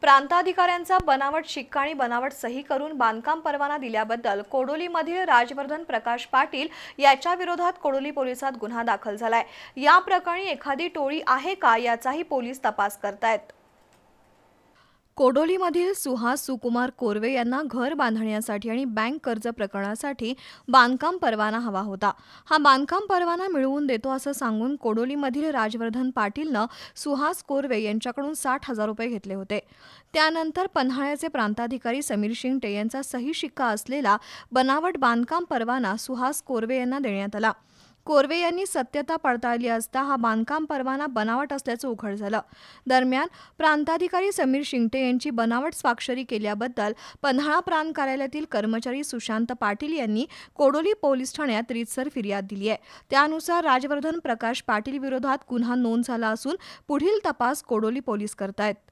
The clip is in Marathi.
प्रांताधिकाऱ्यांचा बनावट शिक्का आणि बनावट सही करून बांधकाम परवाना दिल्याबद्दल कोडोलीमधील राजवर्धन प्रकाश पाटील याच्या विरोधात कोडोली पोलिसात गुन्हा दाखल झालाय. या प्रकरणी एखादी टोळी आहे का याचाही पोलीस तपास करतायत. कोडोलीमधील सुहास सुकुमार कोरवे यांना घर बांधण्यासाठी आणि बँक कर्ज प्रकरणासाठी बांधकाम परवाना हवा होता. हा बांधकाम परवाना मिळवून देतो असं सांगून कोडोलीमधील राजवर्धन पाटीलनं सुहास कोरवे यांच्याकडून साठ हजार रुपये घेतले होते. त्यानंतर पन्हाळ्याचे प्रांताधिकारी समीर शिंगटे यांचा सही शिक्का असलेला बनावट बांधकाम परवाना सुहास कोरवे यांना देण्यात आला. कोरवे यांनी सत्यता पडताळली असता हा बांधकाम परवाना बनावट असल्याचं उघड झालं. दरम्यान प्रांताधिकारी समीर शिंगटे यांची बनावट स्वाक्षरी केल्याबद्दल पन्हाळा प्रांत कार्यालयातील कर्मचारी सुशांत पाटील यांनी कोडोली पोलीस ठाण्यात रितसर फिर्याद दिली आहे. त्यानुसार राजवर्धन प्रकाश पाटील विरोधात गुन्हा नोंद झाला असून पुढील तपास कोडोली पोलीस करतायत.